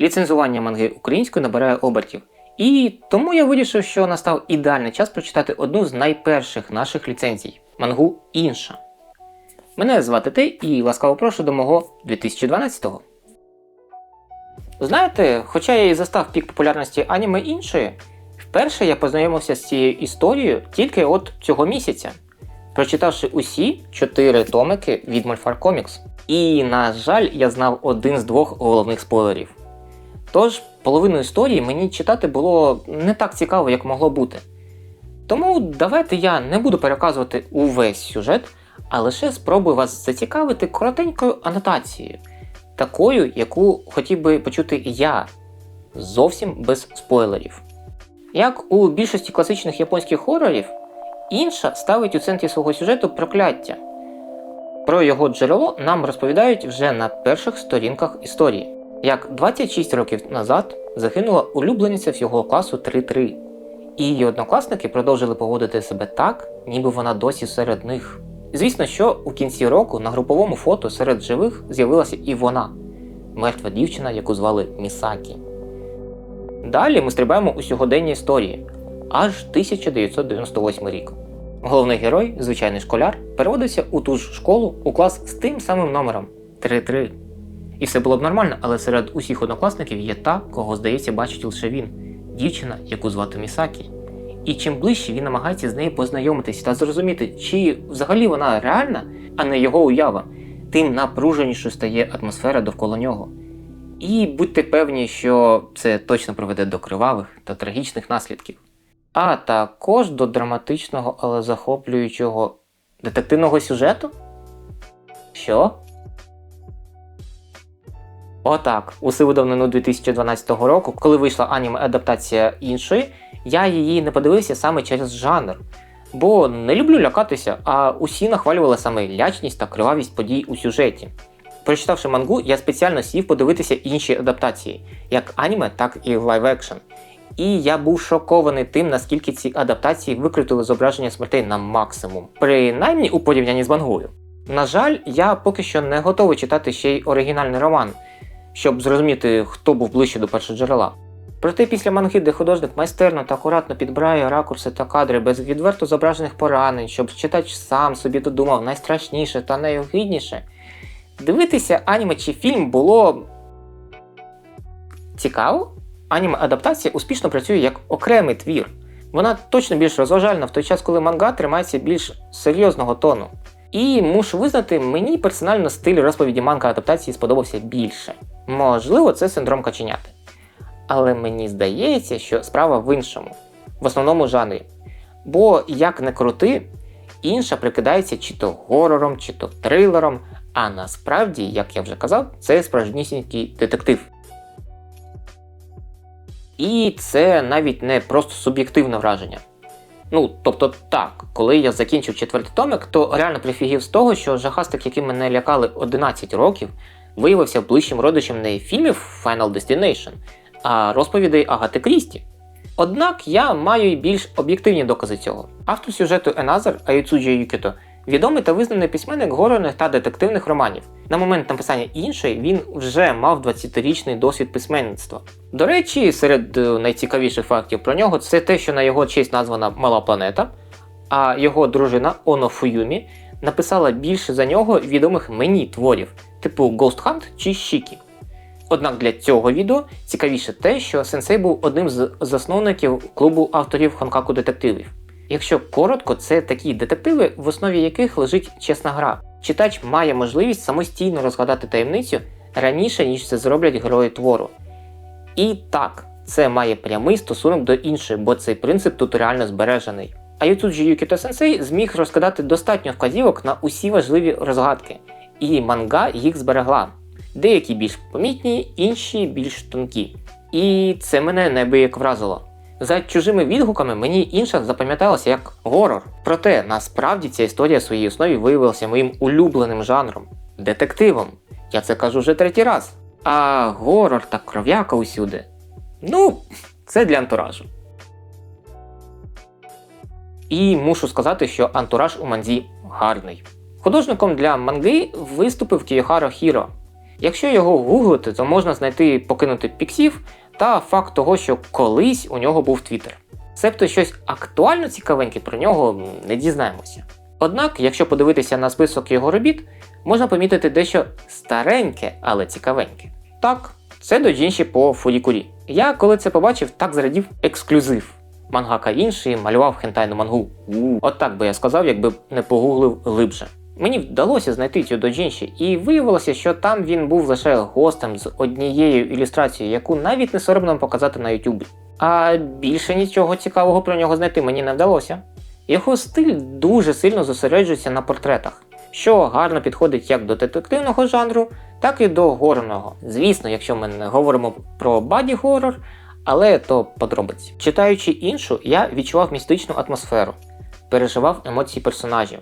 Ліцензування манги українською набирає обертів. І тому я вирішив, що настав ідеальний час прочитати одну з найперших наших ліцензій мангу інша. Мене звати Ти і ласкаво прошу до мого 2012-го. Знаєте, хоча я і застав пік популярності аніме іншої, вперше я познайомився з цією історією тільки от цього місяця, прочитавши усі чотири томики від Мольфар Comics. І, на жаль, я знав один з двох головних спойлерів. Тож, половину історії мені читати було не так цікаво, як могло бути. Тому давайте я не буду переказувати увесь сюжет, а лише спробую вас зацікавити коротенькою анотацією, такою, яку хотів би почути я, зовсім без спойлерів. Як у більшості класичних японських хорорів, інша ставить у центрі свого сюжету прокляття. Про його джерело нам розповідають вже на перших сторінках історії, як 26 років назад загинула улюблениця всього класу 3-3, і її однокласники продовжили поводити себе так, ніби вона досі серед них. Звісно, що у кінці року на груповому фото серед живих з'явилася і вона мертва дівчина, яку звали Місакі. Далі ми стрибаємо у сьогодення історії аж 1998 рік. Головний герой, звичайний школяр, переводився у ту ж школу у клас з тим самим номером 3-3. І все було б нормально, але серед усіх однокласників є та, кого, здається, бачить лише він дівчина, яку звати Місакі. І чим ближче він намагається з нею познайомитися та зрозуміти, чи взагалі вона реальна, а не його уява, тим напруженішою стає атмосфера довкола нього. І будьте певні, що це точно приведе до кривавих та трагічних наслідків. А також до драматичного, але захоплюючого детективного сюжету? Що? Отак, у сиву давнину 2012 року, коли вийшла аніме адаптація іншої, я її не подивився саме через жанр. Бо не люблю лякатися, а усі нахвалювали саме лячність та кривавість подій у сюжеті. Прочитавши мангу, я спеціально сів подивитися інші адаптації, як аніме, так і лайв екшн. І я був шокований тим, наскільки ці адаптації викрутили зображення смертей на максимум, принаймні у порівнянні з мангою. На жаль, я поки що не готовий читати ще й оригінальний роман, щоб зрозуміти, хто був ближче до першоджерела. Проте після манги, де художник майстерно та акуратно підбирає ракурси та кадри без відверто зображених поранень, щоб читач сам собі додумав найстрашніше та найогидніше, дивитися аніме чи фільм було цікаво. Аніме-адаптація успішно працює як окремий твір. Вона точно більш розважальна в той час, коли манга тримається більш серйозного тону. І мушу визнати, мені персонально стиль розповіді манга адаптації сподобався більше. Можливо, це синдром каченяти. Але мені здається, що справа в іншому, в основному жанрі. Бо, як не крути, інша прикидається чи то горором, чи то трилером, а насправді, як я вже казав, це справжнісінький детектив. І це навіть не просто суб'єктивне враження. Ну, тобто так, коли я закінчив четвертий томик, то реально прифігів з того, що жахастик, який мене лякали 11 років, виявився ближчим родичем не фільмів Final Destination, а розповідей Агати Крісті. Однак я маю й більш об'єктивні докази цього. Автор сюжету Another Аюцуджі Юкіто відомий та визнаний письменник горорних та детективних романів. На момент написання іншої він вже мав 20-річний досвід письменництва. До речі, серед е, найцікавіших фактів про нього це те, що на його честь названа Мала планета, а його дружина Оно Фуюмі написала більше за нього відомих мені творів, типу Ghost Hunt чи Шікі. Однак для цього відео цікавіше те, що сенсей був одним з засновників клубу авторів Хонкаку детективів. Якщо коротко, це такі детективи, в основі яких лежить чесна гра. Читач має можливість самостійно розгадати таємницю раніше, ніж це зроблять герої твору. І так, це має прямий стосунок до іншої, бо цей принцип тут реально збережений. А Ютуджі Юкіто Сенсей зміг розкладати достатньо вказівок на усі важливі розгадки, і манга їх зберегла. Деякі більш помітні, інші більш тонкі. І це мене неабияк вразило. За чужими відгуками мені інша запам'яталася як горор. Проте насправді ця історія в своїй основі виявилася моїм улюбленим жанром детективом. Я це кажу вже третій раз. А горор та кров'яка усюди. Ну, це для антуражу. І мушу сказати, що антураж у манзі гарний. Художником для манги виступив Кіохаро Хіро. Якщо його гуглити, то можна знайти покинути піксів та факт того, що колись у нього був твіттер. Себто щось актуально цікавеньке про нього не дізнаємося. Однак, якщо подивитися на список його робіт, можна помітити дещо стареньке, але цікавеньке. Так, це доджінші по фурікурі. Я коли це побачив, так зрадів ексклюзив. Мангака інший малював хентайну мангу. От так би я сказав, якби не погуглив глибше. Мені вдалося знайти цю доджінші, і виявилося, що там він був лише гостем з однією ілюстрацією, яку навіть не соромно показати на Ютубі. А більше нічого цікавого про нього знайти мені не вдалося. Його стиль дуже сильно зосереджується на портретах, що гарно підходить як до детективного жанру, так і до горного. Звісно, якщо ми не говоримо про баді-горор, але то подробиці. Читаючи іншу, я відчував містичну атмосферу, переживав емоції персонажів.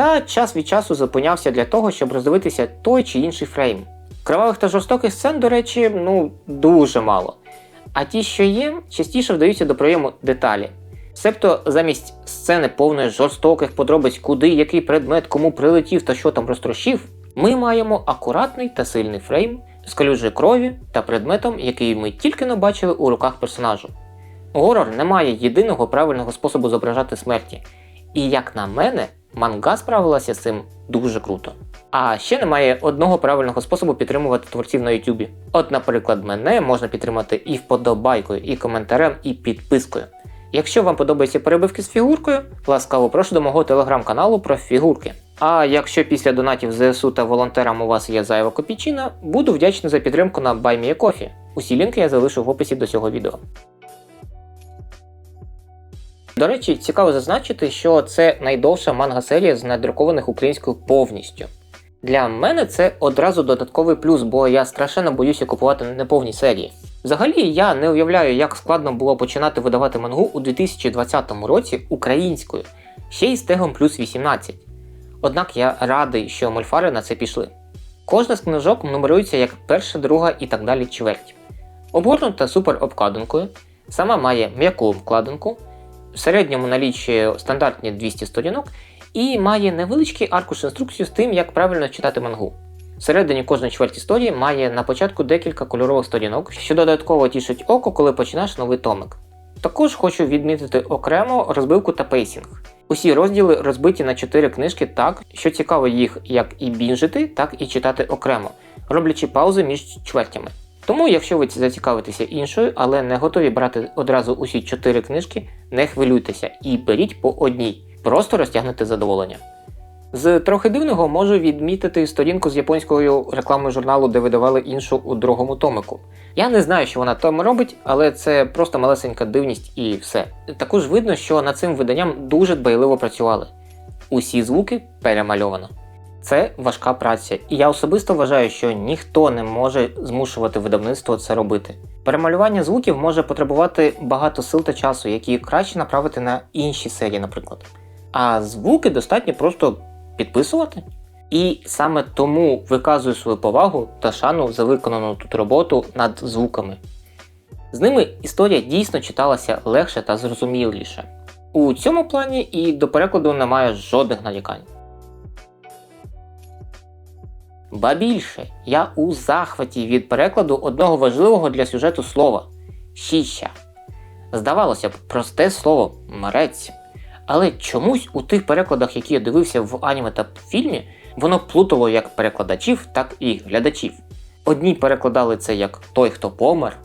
Та час від часу зупинявся для того, щоб роздивитися той чи інший фрейм. Кривавих та жорстоких сцен, до речі, ну дуже мало. А ті, що є, частіше вдаються до прийому деталі. Себто замість сцени повної жорстоких подробиць, куди який предмет кому прилетів та що там розтрощив, ми маємо акуратний та сильний фрейм з калюжею крові та предметом, який ми тільки не бачили у руках персонажу. Горор не має єдиного правильного способу зображати смерті. І як на мене, манга справилася з цим дуже круто. А ще немає одного правильного способу підтримувати творців на Ютубі. От, наприклад, мене можна підтримати і вподобайкою, і коментарем, і підпискою. Якщо вам подобаються перебивки з фігуркою, ласкаво прошу до мого телеграм-каналу про фігурки. А якщо після донатів ЗСУ та волонтерам у вас є зайва копійчина, буду вдячний за підтримку на BuyMeACoffee. Усі лінки я залишу в описі до цього відео. До речі, цікаво зазначити, що це найдовша манга-серія з надрукованих українською повністю. Для мене це одразу додатковий плюс, бо я страшенно боюся купувати неповні серії. Взагалі, я не уявляю, як складно було починати видавати мангу у 2020 році українською, ще й з тегом плюс 18. Однак я радий, що мольфари на це пішли. Кожна з книжок нумерується як перша, друга і так далі чверть. Обгорнута супер обкладинкою, сама має м'яку обкладинку, в середньому налічує стандартні 200 сторінок і має невеличкий аркуш інструкцію з тим, як правильно читати мангу. Всередині кожної чверть історії має на початку декілька кольорових сторінок, що додатково тішить око, коли починаєш новий томик. Також хочу відмітити окремо розбивку та пейсінг. Усі розділи розбиті на 4 книжки так, що цікаво їх як і бінжити, так і читати окремо, роблячи паузи між чвертями. Тому, якщо ви зацікавитеся іншою, але не готові брати одразу усі 4 книжки, не хвилюйтеся і беріть по одній, просто розтягнете задоволення. З трохи дивного можу відмітити сторінку з японською рекламою журналу, де видавали іншу у другому томику. Я не знаю, що вона там робить, але це просто малесенька дивність і все. Також видно, що над цим виданням дуже дбайливо працювали. Усі звуки перемальовано. Це важка праця, і я особисто вважаю, що ніхто не може змушувати видавництво це робити. Перемалювання звуків може потребувати багато сил та часу, які краще направити на інші серії, наприклад. А звуки достатньо просто підписувати. І саме тому виказую свою повагу та шану за виконану тут роботу над звуками. З ними історія дійсно читалася легше та зрозуміліше. У цьому плані і до перекладу немає жодних нарікань. Ба більше, я у захваті від перекладу одного важливого для сюжету слова щіща. Здавалося б, просте слово мрець. Але чомусь у тих перекладах, які я дивився в аніме та фільмі, воно плутало як перекладачів, так і глядачів. Одні перекладали це як той, хто помер,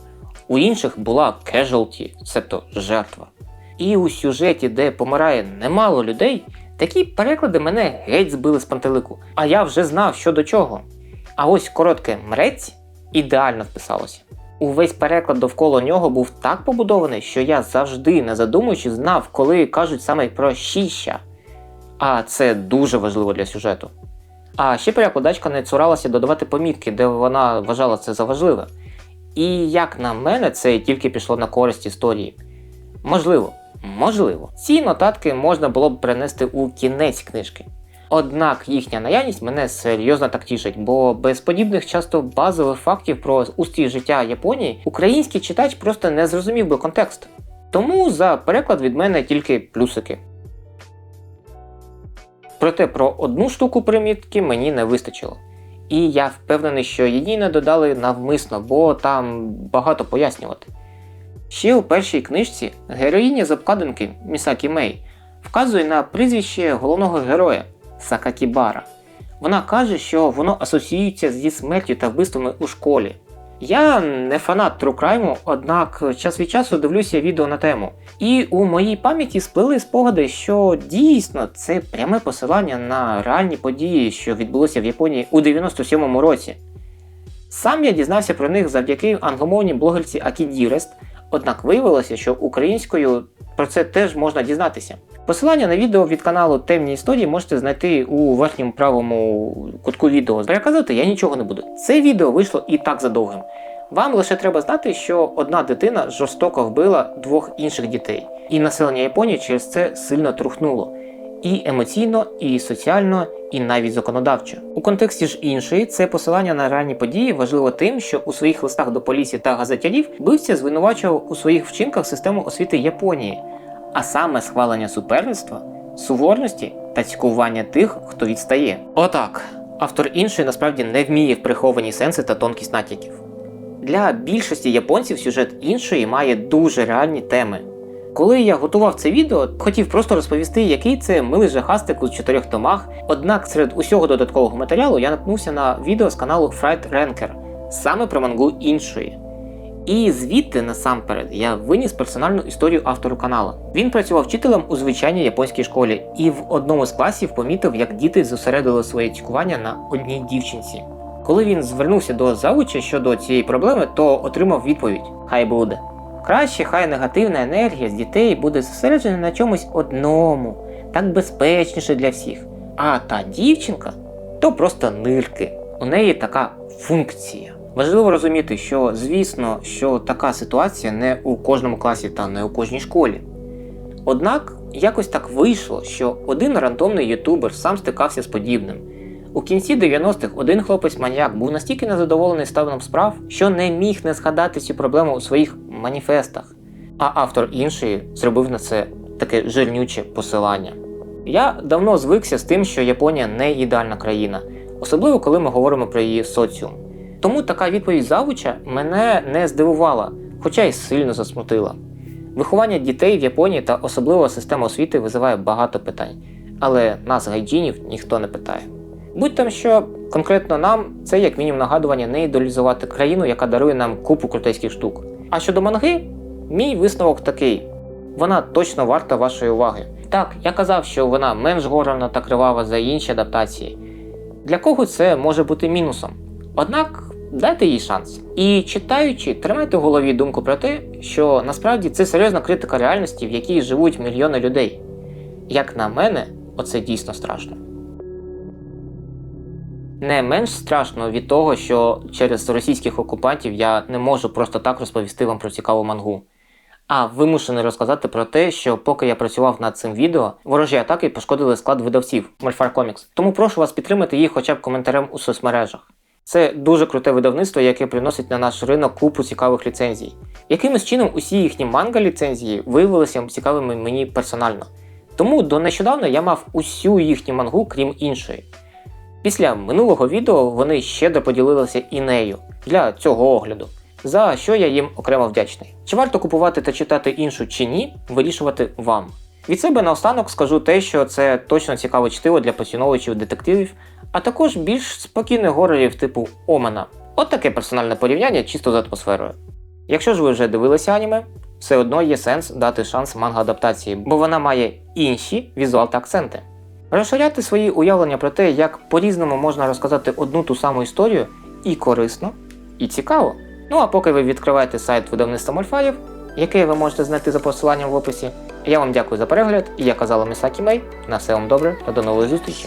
у інших була casualty, себто жертва. І у сюжеті, де помирає немало людей, такі переклади мене геть збили з пантелику, а я вже знав, що до чого. А ось коротке мрець ідеально вписалося. Увесь переклад довкола нього був так побудований, що я завжди, не задумуючи, знав, коли кажуть саме про щіща. А це дуже важливо для сюжету. А ще перекладачка не цуралася додавати помітки, де вона вважала це за важливе. І як на мене, це тільки пішло на користь історії. Можливо, можливо, ці нотатки можна було б перенести у кінець книжки. Однак їхня наявність мене серйозно так тішить, бо без подібних часто базових фактів про устрій життя Японії український читач просто не зрозумів би контекст. Тому за переклад від мене тільки плюсики. Проте про одну штуку примітки мені не вистачило. І я впевнений, що її не додали навмисно, бо там багато пояснювати. Ще у першій книжці героїня з обкладинки Місакі Мей вказує на прізвище головного героя Сакакібара. Вона каже, що воно асоціюється зі смертю та вбивствами у школі. Я не фанат Crime, однак час від часу дивлюся відео на тему. І у моїй пам'яті сплили спогади, що дійсно це пряме посилання на реальні події, що відбулося в Японії у 97-му році. Сам я дізнався про них завдяки англомовній блогерці Акідірест, однак виявилося, що українською про це теж можна дізнатися. Посилання на відео від каналу Темні історії можете знайти у верхньому правому кутку відео. Переказувати я нічого не буду. Це відео вийшло і так задовгим. Вам лише треба знати, що одна дитина жорстоко вбила двох інших дітей, і населення Японії через це сильно трухнуло. І емоційно, і соціально, і навіть законодавчо. У контексті ж іншої, це посилання на реальні події важливо тим, що у своїх листах до поліції та газетярів бивця звинувачував у своїх вчинках систему освіти Японії, а саме схвалення суперництва, суворності та цькування тих, хто відстає. Отак, автор іншої насправді не вміє в приховані сенси та тонкість натяків. Для більшості японців сюжет іншої має дуже реальні теми. Коли я готував це відео, хотів просто розповісти, який це милий жахастик у чотирьох томах, однак серед усього додаткового матеріалу я наткнувся на відео з каналу Fright Ranker, саме про мангу іншої. І звідти насамперед я виніс персональну історію автору каналу. Він працював вчителем у звичайній японській школі і в одному з класів помітив, як діти зосередили своє цікування на одній дівчинці. Коли він звернувся до завуча щодо цієї проблеми, то отримав відповідь: Хай буде. Краще хай негативна енергія з дітей буде зосереджена на чомусь одному, так безпечніше для всіх. А та дівчинка то просто нирки. У неї така функція. Важливо розуміти, що звісно, що така ситуація не у кожному класі та не у кожній школі. Однак якось так вийшло, що один рандомний ютубер сам стикався з подібним. У кінці 90-х один хлопець-маньяк був настільки незадоволений станом справ, що не міг не згадати цю проблему у своїх маніфестах, а автор іншої зробив на це таке жирнюче посилання. Я давно звикся з тим, що Японія не ідеальна країна, особливо коли ми говоримо про її соціум. Тому така відповідь завуча мене не здивувала, хоча й сильно засмутила. Виховання дітей в Японії та особливо система освіти визиває багато питань, але нас, гайджінів, ніхто не питає. Будь там що конкретно нам це як мінімум нагадування не ідеалізувати країну, яка дарує нам купу крутейських штук. А щодо манги, мій висновок такий: вона точно варта вашої уваги. Так, я казав, що вона менш горана та кривава за інші адаптації. Для кого це може бути мінусом? Однак дайте їй шанс. І читаючи, тримайте в голові думку про те, що насправді це серйозна критика реальності, в якій живуть мільйони людей. Як на мене, оце дійсно страшно. Не менш страшно від того, що через російських окупантів я не можу просто так розповісти вам про цікаву мангу. А вимушений розказати про те, що поки я працював над цим відео, ворожі атаки пошкодили склад видавців Мольфар Comics. Тому прошу вас підтримати їх хоча б коментарем у соцмережах. Це дуже круте видавництво, яке приносить на наш ринок купу цікавих ліцензій. Якимось чином усі їхні манга ліцензії виявилися цікавими мені персонально. Тому до нещодавно я мав усю їхню мангу, крім іншої. Після минулого відео вони щедро поділилися і нею для цього огляду, за що я їм окремо вдячний. Чи варто купувати та читати іншу чи ні, вирішувати вам. Від себе наостанок скажу те, що це точно цікаве чтиво для поціновувачів детективів, а також більш спокійних горорів типу Омена. От таке персональне порівняння чисто з атмосферою. Якщо ж ви вже дивилися аніме, все одно є сенс дати шанс манга-адаптації, бо вона має інші візуал та акценти. Розширяти свої уявлення про те, як по-різному можна розказати одну ту саму історію і корисно, і цікаво. Ну а поки ви відкриваєте сайт видавництва Мольфаїв, який ви можете знайти за посиланням в описі, я вам дякую за перегляд і я казала Місакі Мей. На все вам добре та до нової зустрічі!